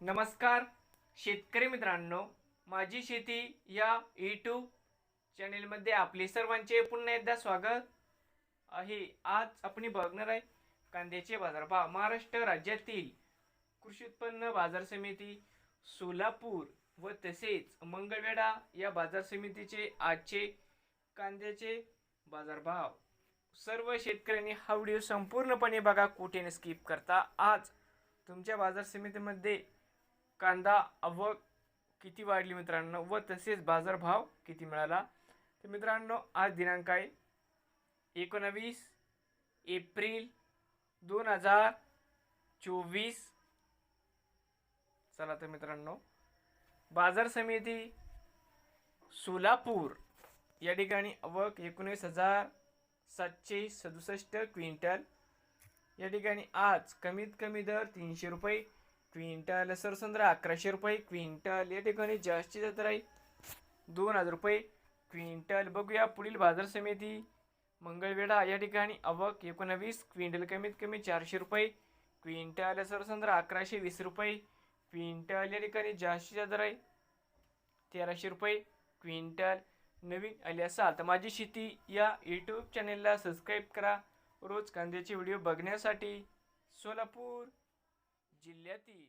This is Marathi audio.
नमस्कार शेतकरी मित्रांनो माझी शेती या यूट्यूब चॅनेलमध्ये आपले सर्वांचे पुन्हा एकदा स्वागत. आहे आज आपण बघणार आहे कांद्याचे बाजारभाव महाराष्ट्र राज्यातील कृषी उत्पन्न बाजार समिती सोलापूर व तसेच मंगळवेढा या बाजार समितीचे आजचे कांद्याचे बाजारभाव. सर्व शेतकऱ्यांनी हा व्हिडिओ संपूर्णपणे बघा कुठे स्किप करता. आज तुमच्या बाजार समितीमध्ये कांदा आवक किती वाढली मित्रांनो व तसेच बाजारभाव किती मिळाला? तर मित्रांनो आज दिनांक आहे एकोणावीस एप्रिल दोन हजार चोवीस. चला तर मित्रांनो बाजार समिती सोलापूर या ठिकाणी आवक एकोणीस हजार सातशे सदुसष्ट क्विंटल. या ठिकाणी आज कमीत कमी दर तीनशे रुपये क्विंटल सरसंद्रा अकराशे रुपये क्विंटल. या ठिकाणी जास्तीत दर आहे दोन हजार रुपये क्विंटल. बघूया पुढील बाजार समिती मंगळवेढा. या ठिकाणी अवक एकोणावीस क्विंटल कमीत कमी चारशे रुपये क्विंटल. सर समजा अकराशे वीस रुपये क्विंटल. या ठिकाणी जास्तीत दर आहे तेराशे रुपये क्विंटल. नवीन आले असाल तर माझी शेती या यूट्यूब चॅनेलला सबस्क्राईब करा. रोज कांद्याचे व्हिडिओ बघण्यासाठी सोलापूर. जिल्ह्यातील